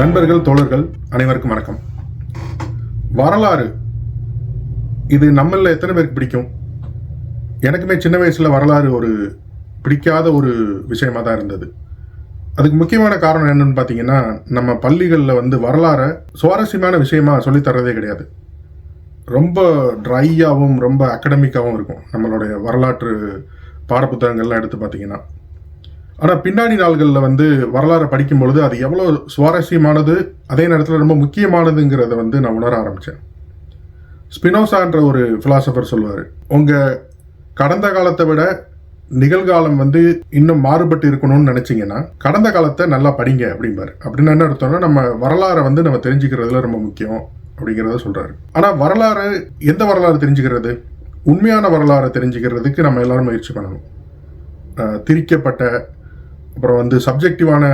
நண்பர்கள் தோழர்கள் அனைவருக்கும் வணக்கம். வரலாறு இது நம்மள எத்தனை பேருக்கு பிடிக்கும்? எனக்குமே சின்ன வயசுல வரலாறு ஒரு பிடிக்காத ஒரு விஷயமா தான் இருந்தது. அதுக்கு முக்கியமான காரணம் என்னன்னு பார்த்தீங்கன்னா நம்ம பள்ளிகளில் வந்து வரலாறை சுவாரஸ்யமான விஷயமா சொல்லித்தர்றதே கிடையாது. ரொம்ப ட்ரையாகவும் ரொம்ப அகடமிக்காகவும் இருக்கும். நம்மளுடைய வரலாற்று பாடப்புத்தகங்கள்லாம் எடுத்து பார்த்தீங்கன்னா ஆனால் பின்னாடி நாள்களில் வந்து வரலாறை படிக்கும் பொழுது அது எவ்வளோ சுவாரஸ்யமானது அதே நேரத்தில் ரொம்ப முக்கியமானதுங்கிறத வந்து நான் உணர ஆரம்பித்தேன் ஸ்பினோசான்ற ஒரு ஃபிலாசபர் சொல்லுவார் உங்கள் கடந்த காலத்தை விட நிகழ்காலம் வந்து இன்னும் மாறுபட்டு இருக்கணும்னு நினச்சிங்கன்னா கடந்த காலத்தை நல்லா படிங்க அப்படிம்பாரு. அப்படின்னு என்ன அர்த்தம்னா நம்ம வரலாறை வந்து நம்ம தெரிஞ்சுக்கிறதுல ரொம்ப முக்கியம் அப்படிங்கிறத சொல்கிறாரு ஆனால் வரலாறு எந்த வரலாறு தெரிஞ்சுக்கிறது? உண்மையான வரலாறை தெரிஞ்சுக்கிறதுக்கு நம்ம எல்லாரும் முயற்சி பண்ணணும். திரிக்கப்பட்ட அப்புறம் வந்து சப்ஜெக்டிவான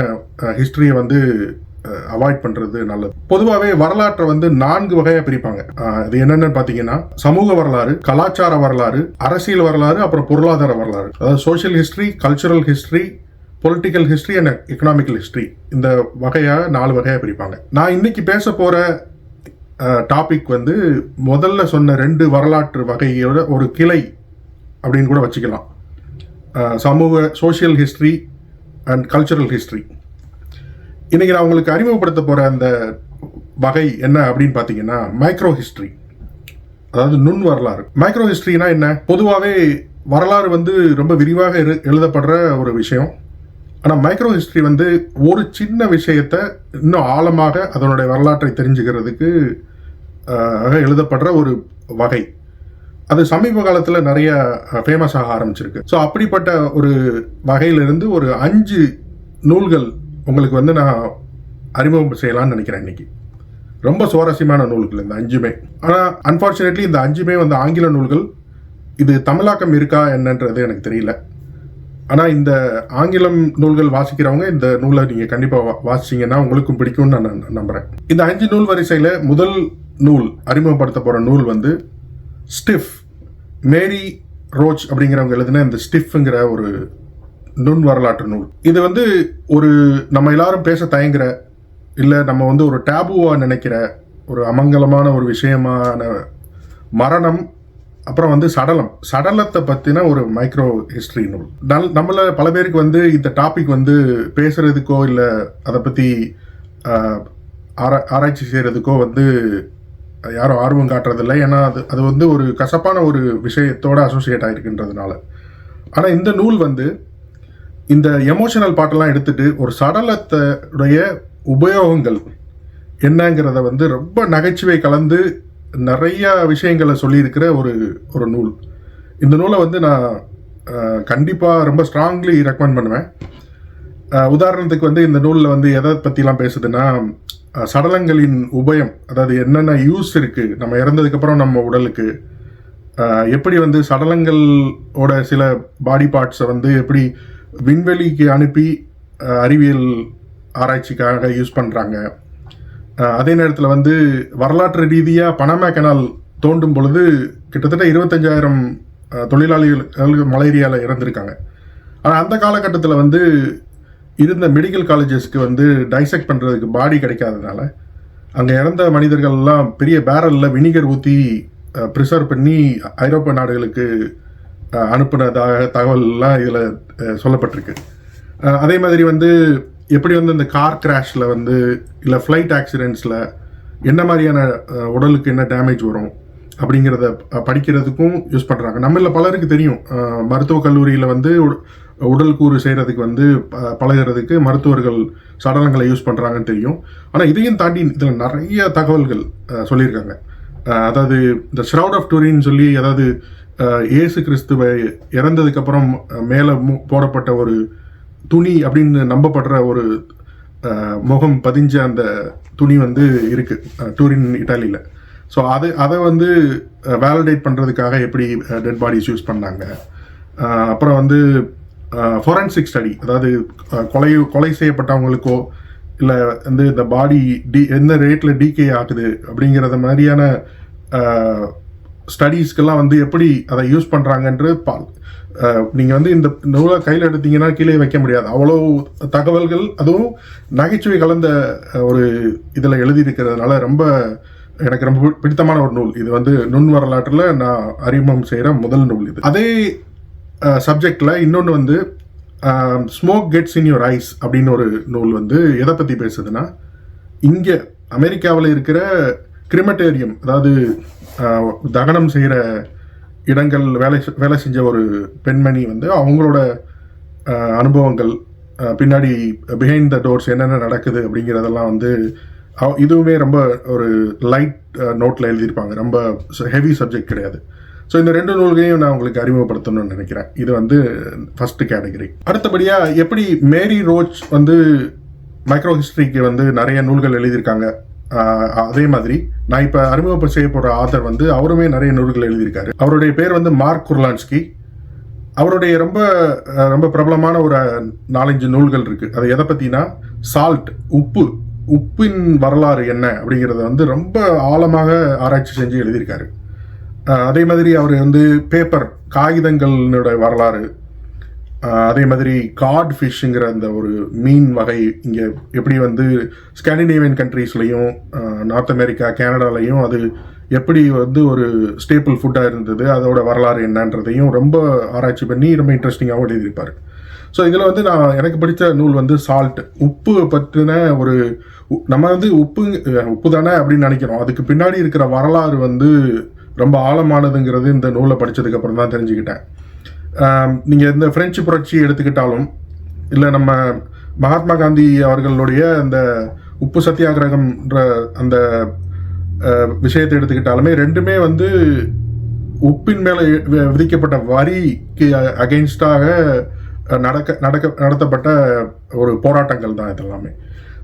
ஹிஸ்ட்ரியை வந்து அவாய்ட் பண்ணுறது நல்லது. பொதுவாகவே வரலாற்றை வந்து நான்கு வகையாக பிரிப்பாங்க. அது என்னென்னு பார்த்தீங்கன்னா சமூக வரலாறு கலாச்சார வரலாறு அரசியல் வரலாறு அப்புறம் பொருளாதார வரலாறு. அதாவது social history cultural history political history and economical history இந்த வகையாக நாலு வகையாக பிரிப்பாங்க. நான் இன்னைக்கு பேச போகிற டாபிக் வந்து முதல்ல சொன்ன ரெண்டு வரலாற்று வகையோட ஒரு கிளை அப்படின்னு கூட வச்சுக்கலாம். சமூக social history and cultural history இன்றைக்கி நான் உங்களுக்கு அறிமுகப்படுத்த போகிற அந்த வகை என்ன அப்படின்னு பார்த்தீங்கன்னா மைக்ரோ ஹிஸ்ட்ரி அதாவது நுண் வரலாறு. மைக்ரோ ஹிஸ்ட்ரினா என்ன? பொதுவாகவே வரலாறு வந்து ரொம்ப விரிவாக எழு- எழுதப்படுற ஒரு விஷயம். ஆனால் மைக்ரோ ஹிஸ்ட்ரி வந்து ஒரு சின்ன விஷயத்தை இன்னும் ஆழமாக அதனுடைய வரலாற்றை தெரிஞ்சுக்கிறதுக்கு எழுதப்படுற ஒரு வகை. அது சமீப காலத்தில் நிறைய ஃபேமஸ் ஆக ஆரம்பிச்சிருக்கு. ஸோ அப்படிப்பட்ட ஒரு வகையிலிருந்து ஒரு அஞ்சு நூல்கள் உங்களுக்கு வந்து நான் அறிமுகம் செய்யலாம்னு நினைக்கிறேன் இன்னைக்கு. ரொம்ப சுவாரஸ்யமான நூல்கள் இந்த அஞ்சுமே. ஆனால் அன்ஃபார்ச்சுனேட்லி இந்த அஞ்சுமே வந்து ஆங்கில நூல்கள். இது தமிழாக்கம் இருக்கா என்னன்றது எனக்கு தெரியல. ஆனால் இந்த ஆங்கிலம் நூல்கள் வாசிக்கிறவங்க இந்த நூலை நீங்கள் கண்டிப்பாக வாசிச்சிங்கன்னா உங்களுக்கும் பிடிக்கும்னு நான் ந- நம்புகிறேன் இந்த அஞ்சு நூல் வரிசையில் முதல் நூல் அறிமுகப்படுத்த போகிற நூல் வந்து ஸ்டிஃப். மேரி ரோச் அப்படிங்கிறவங்க எழுதின இந்த ஸ்டிஃப்ங்கிற ஒரு நுண் வரலாற்று நூல். இது வந்து ஒரு நம்ம எல்லாரும் பேச தயங்குற இல்லை நம்ம வந்து ஒரு டேபுவாக நினைக்கிற ஒரு அமங்கலமான ஒரு விஷயமான மரணம் அப்புறம் வந்து சடலம். சடலத்தை பற்றின ஒரு மைக்ரோ ஹிஸ்ட்ரி நூல். நல் நம்மள பல பேருக்கு வந்து இந்த டாபிக் வந்து பேசுறதுக்கோ இல்லை அதை பற்றி ஆராய்ச்சி செய்கிறதுக்கோ வந்து யாரும் ஆர்வம் காட்டுறதில்லை. ஏன்னா அது அது வந்து ஒரு கசப்பான ஒரு விஷயத்தோட அசோசியேட் ஆகிருக்குன்றதுனால ஆனால் இந்த நூல் வந்து இந்த எமோஷனல் பாட்டெல்லாம் எடுத்துட்டு ஒரு சடலத்துடைய உபயோகங்கள் என்னங்கிறத வந்து ரொம்ப நகைச்சுவை கலந்து நிறையா விஷயங்களை சொல்லியிருக்கிற ஒரு ஒரு நூல். இந்த நூலை வந்து நான் கண்டிப்பாக ரொம்ப ஸ்ட்ராங்லி ரெக்கமெண்ட் பண்ணுவேன். உதாரணத்துக்கு வந்து இந்த நூலில் வந்து எதை பற்றிலாம் பேசுதுன்னா சடலங்களின் உபயம் அதாவது என்னென்ன யூஸ் இருக்குது நம்ம இறந்ததுக்கப்புறம் நம்ம உடலுக்கு எப்படி வந்து சடலங்களோட சில பாடி பார்ட்ஸை வந்து எப்படி விண்வெளிக்கு அனுப்பி அறிவியல் ஆராய்ச்சிக்காக யூஸ் பண்ணுறாங்க அதே நேரத்தில் வந்து வரலாற்று ரீதியாக பனமா கெனால் தோண்டும் பொழுது கிட்டத்தட்ட இருபத்தஞ்சாயிரம் தொழிலாளிகள் மலேரியாவில் இறந்துருக்காங்க. ஆனால் அந்த காலகட்டத்தில் வந்து இருந்த மெடிக்கல் காலேஜஸ்க்கு வந்து டைசெக்ட் பண்ணுறதுக்கு பாடி கிடைக்காதனால அங்கே இறந்த மனிதர்கள்லாம் பெரிய பேரலில் வினிகர் ஊற்றி ப்ரிசர்வ் பண்ணி ஐரோப்பிய நாடுகளுக்கு அனுப்புனதாக தகவல்லாம் இதில் சொல்லப்பட்டிருக்கு. அதே மாதிரி வந்து எப்படி வந்து இந்த கார் கிராஷில் வந்து இல்லை ஃப்ளைட் ஆக்சிடென்ட்ஸில் என்ன மாதிரியான உடலுக்கு என்ன டேமேஜ் வரும் அப்படிங்கிறத படிக்கிறதுக்கும் யூஸ் பண்ணுறாங்க நம்மள பலருக்கு தெரியும். மருத்துவக் கல்லூரியில் வந்து உடல் கூறு செய்கிறதுக்கு வந்து ப- பழகுறதுக்கு மருத்துவர்கள் சடலங்களை யூஸ் பண்ணுறாங்கன்னு தெரியும். ஆனால் இதையும் தாண்டி இதில் நிறைய தகவல்கள் சொல்லியிருக்காங்க. அதாவது இந்த ஷ்ரவுட் ஆஃப் டூரின்னு சொல்லி அதாவது இயேசு கிறிஸ்துவை இறந்ததுக்கப்புறம் மேலே போடப்பட்ட ஒரு துணி அப்படின்னு நம்பப்படுற ஒரு முகம் பதிஞ்ச அந்த துணி வந்து இருக்குது டூரின் இட்டாலியில் ஸோ அது அதை வந்து வேலிடேட் பண்ணுறதுக்காக எப்படி டெட் பாடிஸ் யூஸ் பண்ணாங்க? அப்புறம் வந்து ஃபொரன்சிக் ஸ்டடி அதாவது கொலை கொலை செய்யப்பட்டவங்களுக்கோ இல்லை வந்து இந்த பாடி டி எந்த ரேட்டில் டீகே ஆகுது அப்படிங்கிறத மாதிரியான ஸ்டடீஸ்க்கெல்லாம் வந்து எப்படி அதை யூஸ் பண்ணுறாங்கன்று பா நீங்கள் வந்து இந்த நூலை கையில் எடுத்தீங்கன்னா கீழே வைக்க முடியாது. அவ்வளோ தகவல்கள் அதுவும் நகைச்சுவை கலந்த ஒரு இதில் எழுதியிருக்கிறதுனால ரொம்ப எனக்கு ரொம்ப பிடித்தமான ஒரு நூல். இது வந்து நுண் வரலாற்றில் நான் அறிமுகம் செய்கிற முதல் நூல் இது. அதே சப்ஜெக்டில் இன்னொன்று வந்து smoke gets in your eyes அப்படின்னு ஒரு நூல் வந்து எதை பற்றி பேசுதுன்னா இங்கே அமெரிக்காவில் இருக்கிற கிரிமட்டேரியம் அதாவது தகனம் செய்கிற இடங்கள் வேலை செ- வேலை செஞ்ச ஒரு பெண்மணி வந்து அவங்களோட அனுபவங்கள் பின்னாடி பிஹைண்ட் த டோர்ஸ் என்னென்ன நடக்குது அப்படிங்கிறதெல்லாம் வந்து இதுவுமே ரொம்ப ஒரு லைட் நோட்டில் எழுதியிருப்பாங்க. ரொம்ப ஹெவி சப்ஜெக்ட் கிடையாது. ஸோ இந்த ரெண்டு நூல்களையும் நான் உங்களுக்கு அறிமுகப்படுத்தணும்னு நினைக்கிறேன். இது வந்து ஃபர்ஸ்ட் கேட்டகரி அடுத்தபடியாக எப்படி மேரி ரோச் வந்து மைக்ரோ ஹிஸ்ட்ரிக்கு வந்து நிறைய நூல்கள் எழுதியிருக்காங்க? அதே மாதிரி நான் இப்போ அறிமுகம் செய்ய போகிற வந்து அவருமே நிறைய நூல்கள் எழுதியிருக்காரு. அவருடைய பேர் வந்து மார்க் குர்லான்ஸ்கி. அவருடைய ரொம்ப ரொம்ப பிரபலமான ஒரு நாலஞ்சு நூல்கள் இருக்கு. அது எதை பற்றினா சால்ட் உப்பு உப்பின் வரலாறு என்ன அப்படிங்கிறத வந்து ரொம்ப ஆழமாக ஆராய்ச்சி செஞ்சு எழுதியிருக்காரு. அதே மாதிரி அவர் வந்து பேப்பர் காகிதங்களோட வரலாறு அதே மாதிரி காட் ஃபிஷ்ங்கிற அந்த ஒரு மீன் வகை இங்கே எப்படி வந்து ஸ்காண்டினேவியன் கண்ட்ரீஸ்லையும் நார்த் அமெரிக்கா கனடாலையும் அது எப்படி வந்து ஒரு ஸ்டேபிள் ஃபுட்டாக இருந்தது அதோட வரலாறு என்னன்றதையும் ரொம்ப ஆராய்ச்சி பண்ணி ரொம்ப இன்ட்ரெஸ்டிங்காகவும் எழுதியிருப்பார். ஸோ இதில் வந்து நான் எனக்கு பிடிச்ச நூல் வந்து சால்ட் உப்பு பற்றின ஒரு உ- நம்ம வந்து உப்பு உப்பு தானே அப்படின்னு நினைக்கிறோம். அதுக்கு பின்னாடி இருக்கிற வரலாறு வந்து ரொம்ப ஆழமானதுங்கிறது இந்த நூலை படிச்சதுக்கு அப்புறம் தான் தெரிஞ்சுக்கிட்டேன். நீங்கள் இந்த பிரெஞ்சு புரட்சி எடுத்துக்கிட்டாலும் இல்லை நம்ம மகாத்மா காந்தி அவர்களுடைய அந்த உப்பு சத்தியாகிரகம்ன்ற அந்த விஷயத்தை எடுத்துக்கிட்டாலுமே ரெண்டுமே வந்து உப்பின் மேலே விதிக்கப்பட்ட வரிக்கு அகெயின்ஸ்டாக நடக்க நடக்க நடத்தப்பட்ட ஒரு போராட்டங்கள் தான் இதெல்லாமே.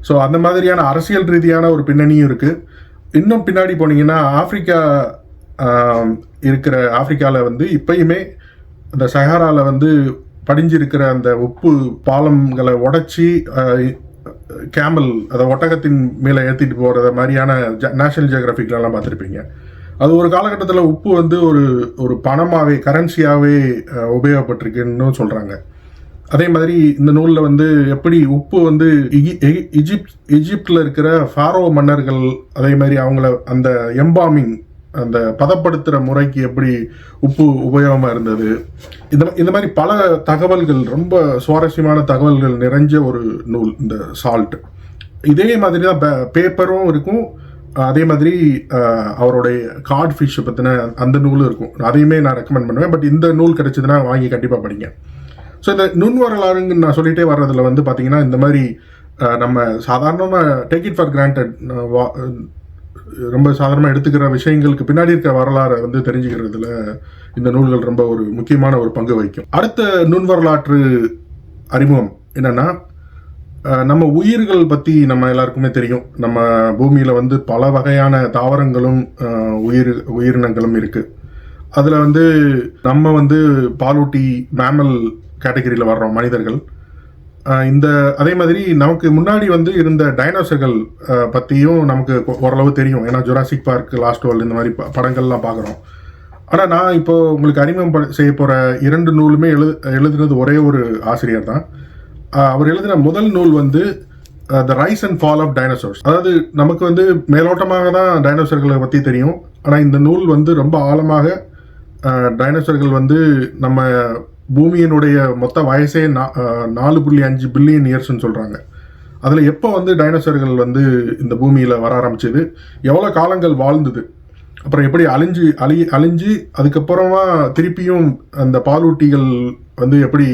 ஸோ அந்த மாதிரியான அரசியல் ரீதியான ஒரு பின்னணியும் இருக்குது இன்னும் பின்னாடி போனீங்கன்னா ஆப்பிரிக்கா இருக்கிற ஆப்பிரிக்காவில் வந்து இப்பயுமே அந்த சஹாராவில் வந்து படிஞ்சிருக்கிற அந்த உப்பு பாலங்களை உடச்சி கேமல் அதை ஒட்டகத்தின் மேலே ஏற்றிட்டு போகிறத மாதிரியான நேஷனல் ஜியோகிராஃபிக்லலாம் பார்த்துருப்பீங்க. அது ஒரு காலகட்டத்தில் உப்பு வந்து ஒரு ஒரு பணமாகவே கரன்சியாகவே உபயோகப்பட்டிருக்குன்னு சொல்கிறாங்க அதே மாதிரி இந்த நூலில் வந்து எப்படி உப்பு வந்து இகி- எகி- இஜிப்ட் எஜிப்டில் இருக்கிற ஃபாரோ மன்னர்கள் அதே மாதிரி அவங்கள அந்த எம்பாமிங் அந்த பதப்படுத்துகிற முறைக்கு எப்படி உப்பு உபயோகமாக இருந்தது? இந்த இந்த மாதிரி பல தகவல்கள் ரொம்ப சுவாரஸ்யமான தகவல்கள் நிறைஞ்ச ஒரு நூல் இந்த சால்ட். இதே மாதிரி தான் பேப்பரும் இருக்கும். அதே மாதிரி அவருடைய கார்ட் ஃபிஷ் பற்றின அந்த நூலும் இருக்கும். அதையுமே நான் ரெக்கமெண்ட் பண்ணுவேன். பட் இந்த நூல் கிடைச்சதுன்னா வாங்கி கண்டிப்பாக படிங்க. ஸோ இந்த நுண் வரலாறுன்னு நான் சொல்லிட்டே வர்றதுல வந்து பார்த்தீங்கன்னா இந்த மாதிரி நம்ம சாதாரணமாக டேக் இட் ஃபார் கிராண்டட் ரொம்ப சாதாரணமாக எடுத்துக்கிற விஷயங்களுக்கு பின்னாடி இருக்கிற வரலாறை வந்து தெரிஞ்சுக்கிறதுல இந்த நூல்கள் ரொம்ப ஒரு முக்கியமான ஒரு பங்கு வகிக்கும். அடுத்த நுண் வரலாற்று அறிமுகம் என்னென்னா நம்ம உயிர்கள் பற்றி நம்ம எல்லாருக்குமே தெரியும். நம்ம பூமியில் வந்து பல வகையான தாவரங்களும் உயிர் உயிரினங்களும் இருக்குது அதில் வந்து நம்ம வந்து பாலூட்டி மேமல் கேட்டகரியில் வர்றோம் மனிதர்கள். இந்த அதே மாதிரி நமக்கு முன்னாடி வந்து இருந்த டைனோசர்கள் பற்றியும் நமக்கு ஓரளவு தெரியும். ஏன்னா ஜுராசிக் பார்க் லாஸ்ட் வேர்ல்டு இந்த மாதிரி படங்கள்லாம் பார்க்குறோம் ஆனால் நான் இப்போ உங்களுக்கு அறிமுகம் செய்ய போகிற இரண்டு நூலுமே எழு எழுதுனது ஒரே ஒரு ஆசிரியர் தான். அவர் எழுதின முதல் நூல் வந்து the rise and fall of dinosaurs அதாவது நமக்கு வந்து மேலோட்டமாக தான் டைனோசர்களை பற்றி தெரியும். ஆனால் இந்த நூல் வந்து ரொம்ப ஆழமாக டைனோசர்கள் வந்து நம்ம பூமியினுடைய மொத்த வயசே நா- நாலு புள்ளி அஞ்சு பில்லியன் இயர்ஸ்னு சொல்கிறாங்க அதில் எப்போ வந்து டைனோசர்கள் வந்து இந்த பூமியில் வர ஆரம்பிச்சது? எவ்வளோ காலங்கள் வாழ்ந்தது? அப்புறம் எப்படி அழிஞ்சு அழி அழிஞ்சு அதுக்கப்புறமா திருப்பியும் அந்த பாலூட்டிகள் வந்து எப்படி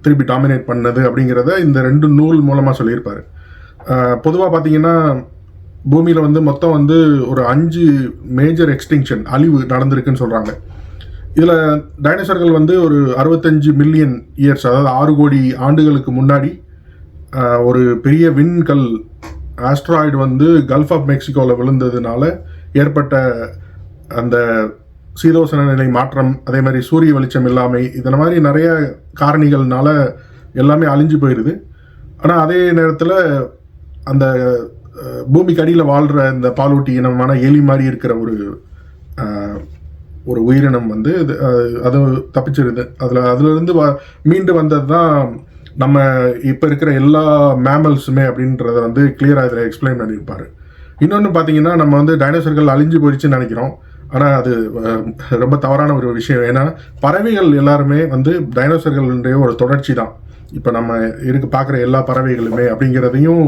திருப்பி டாமினேட் பண்ணது அப்படிங்கிறத இந்த ரெண்டு நூல் மூலமாக சொல்லியிருப்பார். பொதுவாக பார்த்தீங்கன்னா பூமியில் வந்து மொத்தம் வந்து ஒரு அஞ்சு மேஜர் எக்ஸ்டிங்ஷன் அழிவு நடந்திருக்குன்னு சொல்கிறாங்க இதில் டைனோசர்கள் வந்து ஒரு அறுபத்தஞ்சு மில்லியன் இயர்ஸ் அதாவது ஆறு கோடி ஆண்டுகளுக்கு முன்னாடி ஒரு பெரிய விண்கல் ஆஸ்ட்ராய்டு வந்து கல்ஃப் ஆஃப் மெக்சிகோவில் விழுந்ததுனால ஏற்பட்ட அந்த சீதோசன நிலை மாற்றம் அதே மாதிரி சூரிய வெளிச்சம் இல்லாமை இதன மாதிரி நிறைய காரணிகள்னால எல்லாமே அழிஞ்சு போயிடுது ஆனால் அதே நேரத்தில் அந்த பூமிக்கு அடியில் வாழ்கிற இந்த பாலூட்டி இனமான எலி மாதிரி இருக்கிற ஒரு ஒரு உயிரினம் வந்து அது தப்பிச்சிருது. அதில் அதுலேருந்து வ மீண்டு வந்தது தான் நம்ம இப்போ இருக்கிற எல்லா மேமல்ஸுமே அப்படின்றத வந்து கிளியராக இதில் எக்ஸ்பிளைன் பண்ணியிருப்பாரு. இன்னொன்று பார்த்தீங்கன்னா நம்ம வந்து டைனோசர்கள் அழிஞ்சு போயிடுச்சுன்னு நினைக்கிறோம். ஆனால் அது ரொம்ப தவறான ஒரு விஷயம். ஏன்னா பறவைகள் எல்லாருமே வந்து டைனோசர்களுடைய ஒரு தொடர்ச்சி தான் இப்போ நம்ம இருக்கு பார்க்குற எல்லா பறவைகளுமே அப்படிங்கிறதையும்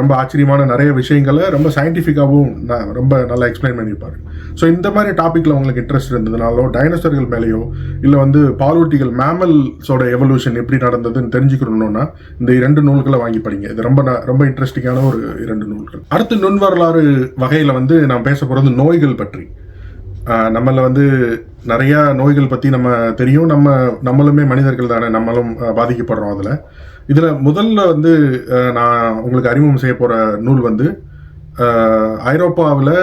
ரொம்ப ஆச்சரியமான நிறைய விஷயங்களை ரொம்ப சயின்டிஃபிக்காகவும் நான் ரொம்ப நல்லா எக்ஸ்பிளைன் பண்ணியிருப்பாரு. ஸோ இந்த மாதிரி டாப்பிக்கில் உங்களுக்கு இன்ட்ரெஸ்ட் இருந்ததுனாலோ டைனோசர்கள் மேலேயோ இல்லை வந்து பாலூட்டிகள் மேமல்ஸோட எவல்யூஷன் எப்படி நடந்ததுன்னு தெரிஞ்சுக்கணும்னா இந்த இரண்டு நூல்களை வாங்கி படிங்க. இது ரொம்ப ரொம்ப இன்ட்ரெஸ்டிங்கான ஒரு இரண்டு நூல்கள். அடுத்து நுண் வரலாறு வகையில் வந்து நான் பேச போகிறது நோய்கள் பற்றி. நம்மளை நம்மள வந்து நிறையா நோய்கள் பற்றி நம்ம தெரியும். நம்ம நம்மளுமே மனிதர்கள் தானே நம்மளும் பாதிக்கப்படுறோம் அதில். இதில் முதல்ல வந்து நான் உங்களுக்கு அறிமுகம் செய்ய போகிற நூல் வந்து ஐரோப்பாவில்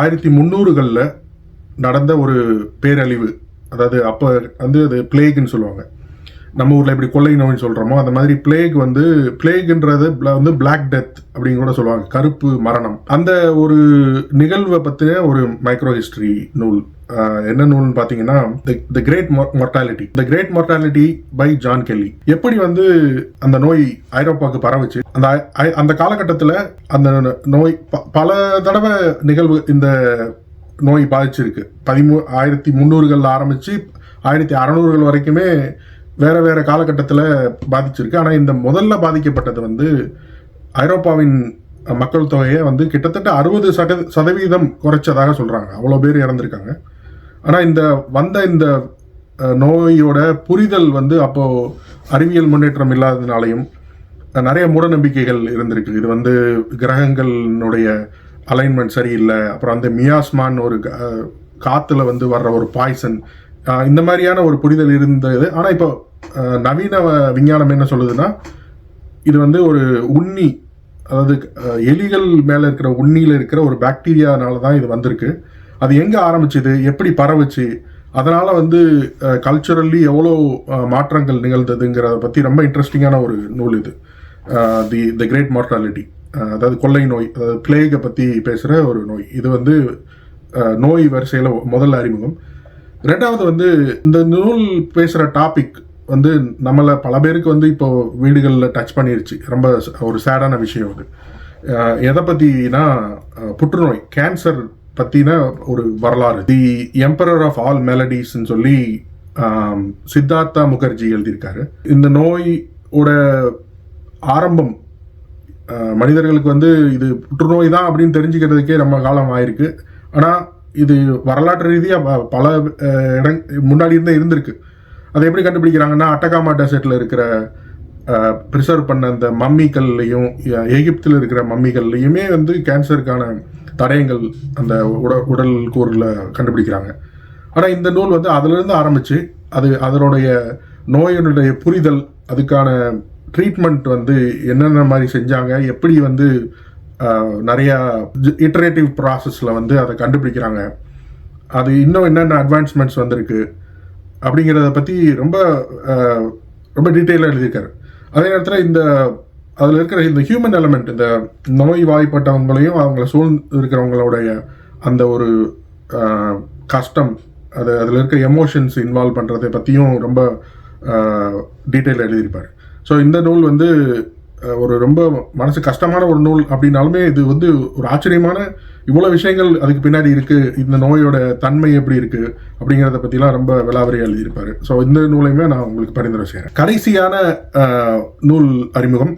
ஆயிரத்தி முந்நூறுகளில் நடந்த ஒரு பேரழிவு. அதாவது அப்போ வந்து அது பிளேக்குன்னு சொல்லுவாங்க. நம்ம ஊரில் எப்படி கொள்ளை நோய்னு சொல்கிறோமோ அந்த மாதிரி பிளேக் வந்து பிளேக்ன்றது வந்து பிளாக் டெத் அப்படின்னு கூட சொல்லுவாங்க. கருப்பு மரணம். அந்த ஒரு நிகழ்வை பற்றின ஒரு மைக்ரோ ஹிஸ்டரி நூல். என்ன நூல்னு பார்த்தீங்கன்னா the great mortality the great mortality by John Kelly எப்படி வந்து அந்த நோய் ஐரோப்பாவுக்கு பரவுச்சு? அந்த ஐ- அந்த காலகட்டத்தில் அந்த நோய் ப- பல தடவை நிகழ்வு இந்த நோய் பாதிச்சிருக்கு. பதிமூ ஆயிரத்தி முந்நூறுகளில் ஆரம்பித்து ஆயிரத்தி அறநூறுகள் வரைக்குமே வேற வேற காலகட்டத்தில் பாதிச்சிருக்கு. ஆனால் இந்த முதல்ல பாதிக்கப்பட்டது வந்து ஐரோப்பாவின் மக்கள் தொகையை வந்து கிட்டத்தட்ட அறுபது சத சதவீதம் குறைச்சதாக சொல்கிறாங்க அவ்வளோ பேர் இறந்துருக்காங்க. ஆனால் இந்த வந்த இந்த நோயோட புரிதல் வந்து அப்போது அறிவியல் முன்னேற்றம் இல்லாததுனாலையும் நிறைய மூடநம்பிக்கைகள் இருந்திருக்கு. இது வந்து கிரகங்களினுடைய அலைன்மெண்ட் சரியில்லை. அப்புறம் அந்த மியாஸ்மான் ஒரு க- வந்து வர்ற ஒரு பாய்சன் இந்த மாதிரியான ஒரு புரிதல் இருந்தது. ஆனால் இப்போ நவீன விஞ்ஞானம் என்ன சொல்லுதுன்னா இது வந்து ஒரு உண்ணி அதாவது எலிகள் மேலே இருக்கிற உண்ணியில் இருக்கிற ஒரு பாக்டீரியானால தான் இது வந்திருக்கு. அது எங்கே ஆரம்பிச்சுது? எப்படி பரவுச்சு? அதனால் வந்து கல்ச்சுரல்லி எவ்வளோ மாற்றங்கள் நிகழ்ந்ததுங்கிறத பற்றி ரொம்ப இன்ட்ரெஸ்டிங்கான ஒரு நூல் இது. தி த கிரேட் மார்டாலிட்டி அதாவது கொள்ளை நோய் அதாவது பிளேகை பற்றி பேசுகிற ஒரு நோய். இது வந்து நோய் வரிசையில் முதல்ல அறிமுகம். ரெண்டாவது வந்து இந்த நூல் பேசுகிற டாபிக் வந்து நம்மளை பல பேருக்கு வந்து இப்போ வீடுகளில் டச் பண்ணிருச்சு. ரொம்ப ச- ஒரு சேடான விஷயம் அது. எதை பற்றினா புற்றுநோய் கேன்சர் பற்றின ஒரு வரலாறு. தி எம்பரர் ஆஃப் ஆல் மெலடிஸ்ன்னு சொல்லி சித்தார்த்தா முகர்ஜி எழுதியிருக்காரு. இந்த நோயோட ஆரம்பம் மனிதர்களுக்கு வந்து இது புற்றுநோய் தான் அப்படின்னு தெரிஞ்சுக்கிறதுக்கே ரொம்ப காலம் ஆயிருக்கு. ஆனால் இது வரலாற்று ரீதியாக பல இடங் முன்னாடி இருந்தே இருந்திருக்கு. அதை எப்படி கண்டுபிடிக்கிறாங்கன்னா அட்டகாமா டெசர்ட்டில் இருக்கிற ப்ரிசர்வ் பண்ண அந்த மம்மிகள்லையும் எகிப்தில் இருக்கிற மம்மிகள்லையுமே வந்து கேன்சருக்கான தடயங்கள் அந்த உட உடல் கூறில் கண்டுபிடிக்கிறாங்க. ஆனால் இந்த நூல் வந்து அதிலிருந்து ஆரம்பித்து அது அதனுடைய நோயினுடைய புரிதல் அதுக்கான ட்ரீட்மெண்ட் வந்து என்னென்ன மாதிரி செஞ்சாங்க எப்படி வந்து நிறையா இட்டரேட்டிவ் ப்ராசஸில் வந்து அதை கண்டுபிடிக்கிறாங்க. அது இன்னும் என்னென்ன அட்வான்ஸ்மெண்ட்ஸ் வந்திருக்கு அப்படிங்கிறத பற்றி ரொம்ப ரொம்ப டீட்டெயிலாக எழுதியிருக்காரு. அதே நேரத்தில் இந்த அதில் இருக்கிற இந்த ஹியூமன் எலமெண்ட் இந்த நோய் வாய்ப்பட்டவங்களையும் அவங்கள சூழ்ந்து இருக்கிறவங்களுடைய அந்த ஒரு கஷ்டம் அது அதில் இருக்கிற எமோஷன்ஸ் இன்வால்வ் பண்ணுறதை பற்றியும் ரொம்ப டீட்டெயில் எழுதியிருப்பார். ஸோ இந்த நூல் வந்து ஒரு ரொம்ப மனசு கஷ்டமான ஒரு நூல் அப்படின்னாலுமே இது வந்து ஒரு ஆச்சரியமான இவ்வளோ விஷயங்கள் அதுக்கு பின்னாடி இருக்குது இந்த நோயோட தன்மை எப்படி இருக்குது அப்படிங்கிறத பற்றிலாம் ரொம்ப விலாவரி எழுதியிருப்பார். ஸோ இந்த நூலையுமே நான் உங்களுக்கு பரிந்துரை செய்கிறேன் கடைசியான நூல் அறிமுகம்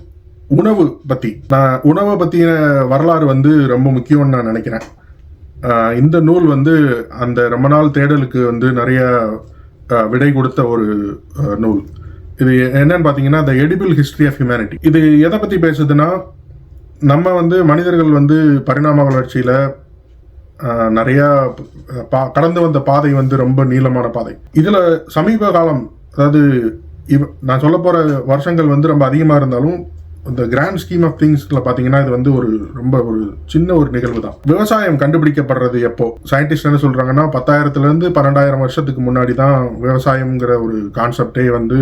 உணவு பற்றி நான் உணவை பற்றின வரலாறு வந்து ரொம்ப முக்கியம்னு நான் நினைக்கிறேன். இந்த நூல் வந்து அந்த ரொம்ப நாள் தேடலுக்கு வந்து நிறைய விடை கொடுத்த ஒரு நூல். இது என்னன்னு பார்த்தீங்கன்னா the edible history of humanity இது எதை பற்றி பேசுதுன்னா நம்ம வந்து மனிதர்கள் வந்து பரிணாம வளர்ச்சியில் நிறையா பா கடந்து வந்த பாதை வந்து ரொம்ப நீளமான பாதை. இதில் சமீப காலம் அதாவது இவ் நான் சொல்ல போகிற வருஷங்கள் வந்து ரொம்ப அதிகமாக இருந்தாலும் இந்த கிராண்ட் ஸ்கீம் ஆஃப் திங்ஸில் பார்த்தீங்கன்னா இது வந்து ஒரு ரொம்ப ஒரு சின்ன ஒரு நிகழ்வு தான். விவசாயம் கண்டுபிடிக்கப்படுறது எப்போ? சயின்டிஸ்ட் என்ன சொல்கிறாங்கன்னா பத்தாயிரத்துலேருந்து பன்னெண்டாயிரம் வருஷத்துக்கு முன்னாடி தான் விவசாயம்ங்கிற ஒரு கான்செப்டே வந்து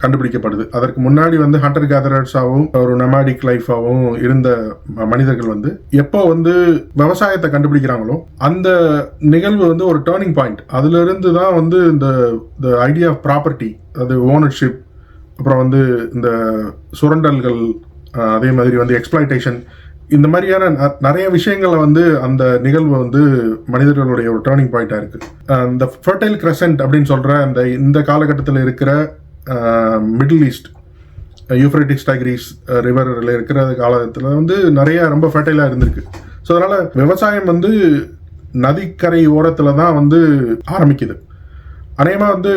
கண்டுபிடிக்கப்படுது. அதற்கு முன்னாடி வந்து ஹண்டர் கேதரர்ஸாகவும் ஒரு நெமாடிக் லைஃபாகவும் இருந்த ம- மனிதர்கள் வந்து எப்போ வந்து விவசாயத்தை கண்டுபிடிக்கிறாங்களோ அந்த நிகழ்வு வந்து ஒரு டேர்னிங் பாயிண்ட் அதுல இருந்து தான் வந்து இந்த ஐடியா ஆஃப் ப்ராப்பர்ட்டி அது ஓனர்ஷிப் அப்புறம் வந்து இந்த சுரண்டல்கள் அதே மாதிரி வந்து எக்ஸ்பிளைட்டேஷன் இந்த மாதிரியான ந- நிறைய விஷயங்களை வந்து அந்த நிகழ்வு வந்து மனிதர்களுடைய ஒரு டேர்னிங் பாயிண்டாக இருக்கு. இந்த ஃபர்டைல் கிரசன்ட் அப்படின்னு சொல்கிற அந்த இந்த காலகட்டத்தில் இருக்கிற மிடில் ஈஸ்ட் யூஃப்ரட்டிக்ஸ் டைக்ரீஸ் ரிவரில் இருக்கிற காலத்தில் வந்து நிறைய ரொம்ப ஃபர்டைலாக இருந்திருக்கு. ஸோ அதனால் விவசாயம் வந்து நதிக்கரை ஓரத்தில் தான் வந்து ஆரம்பிக்குது. அநேகமாக வந்து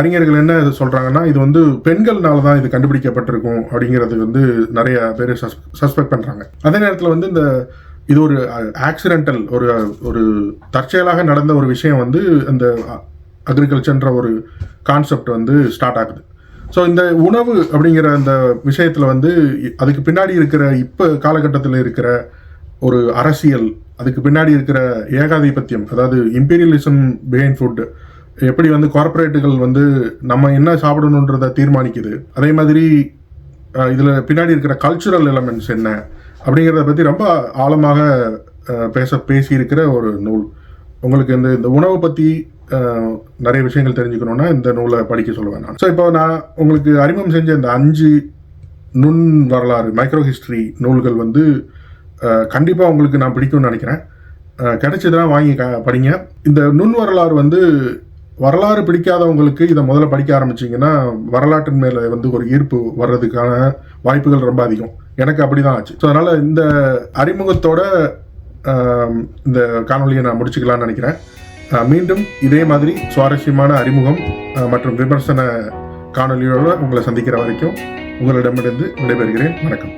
அறிஞர்கள் என்ன சொல்றாங்கன்னா இது வந்து பெண்கள்னால தான் இது கண்டுபிடிக்கப்பட்டிருக்கும் அப்படிங்கிறது வந்து நிறைய பேர் சஸ்பெக்ட் பண்றாங்க. அதே நேரத்தில் வந்து இந்த இது ஒரு ஆக்சிடென்டல் ஒரு ஒரு தற்செயலாக நடந்த ஒரு விஷயம் வந்து அந்த அக்ரிகல்ச்சர்ன்ற ஒரு கான்செப்ட் வந்து ஸ்டார்ட் ஆகுது. ஸோ இந்த உணவு அப்படிங்கிற அந்த விஷயத்தில் வந்து அதுக்கு பின்னாடி இருக்கிற இப்போ காலகட்டத்தில் இருக்கிற ஒரு அரசியல் அதுக்கு பின்னாடி இருக்கிற ஏகாதிபத்தியம் அதாவது இம்பீரியலிசம் பிஹைண்ட் ஃபுட் எப்படி வந்து கார்ப்பரேட்டுகள் வந்து நம்ம என்ன சாப்பிடணுன்றதை தீர்மானிக்குது? அதே மாதிரி இதில் பின்னாடி இருக்கிற கல்ச்சுரல் எலமெண்ட்ஸ் என்ன? அப்படிங்கிறத பற்றி ரொம்ப ஆழமாக பேச பேசி இருக்கிற ஒரு நூல். உங்களுக்கு இந்த இந்த உணவை பற்றி நிறைய விஷயங்கள் தெரிஞ்சுக்கணும்னா இந்த நூலை படிக்க சொல்லுவேன் நான். ஸோ இப்போ நான் உங்களுக்கு அறிமுகம் செஞ்ச இந்த அஞ்சு நுண் வரலாறு மைக்ரோ ஹிஸ்ட்ரி நூல்கள் வந்து கண்டிப்பாக உங்களுக்கு நான் பிடிக்கும்னு நினைக்கிறேன். அஹ், கிடைச்சதுன்னா வாங்கி க- படிங்க. இந்த நுண் வரலாறு வந்து வரலாறு பிடிக்காதவங்களுக்கு இதை முதல்ல படிக்க ஆரம்பிச்சீங்கன்னா வரலாற்றின் மேலே வந்து ஒரு ஈர்ப்பு வர்றதுக்கான வாய்ப்புகள் ரொம்ப அதிகம். எனக்கு அப்படி தான் ஆச்சு. ஸோ அதனால் இந்த அறிமுகத்தோட இந்த காணொலியை நான் முடிச்சுக்கலாம்னு நினைக்கிறேன். மீண்டும் இதே மாதிரி சுவாரஸ்யமான அறிமுகம் மற்றும் விமர்சன காணொலியோடு உங்களை சந்திக்கிற வரைக்கும் உங்களிடமிருந்து விடைபெறுகிறேன். வணக்கம்.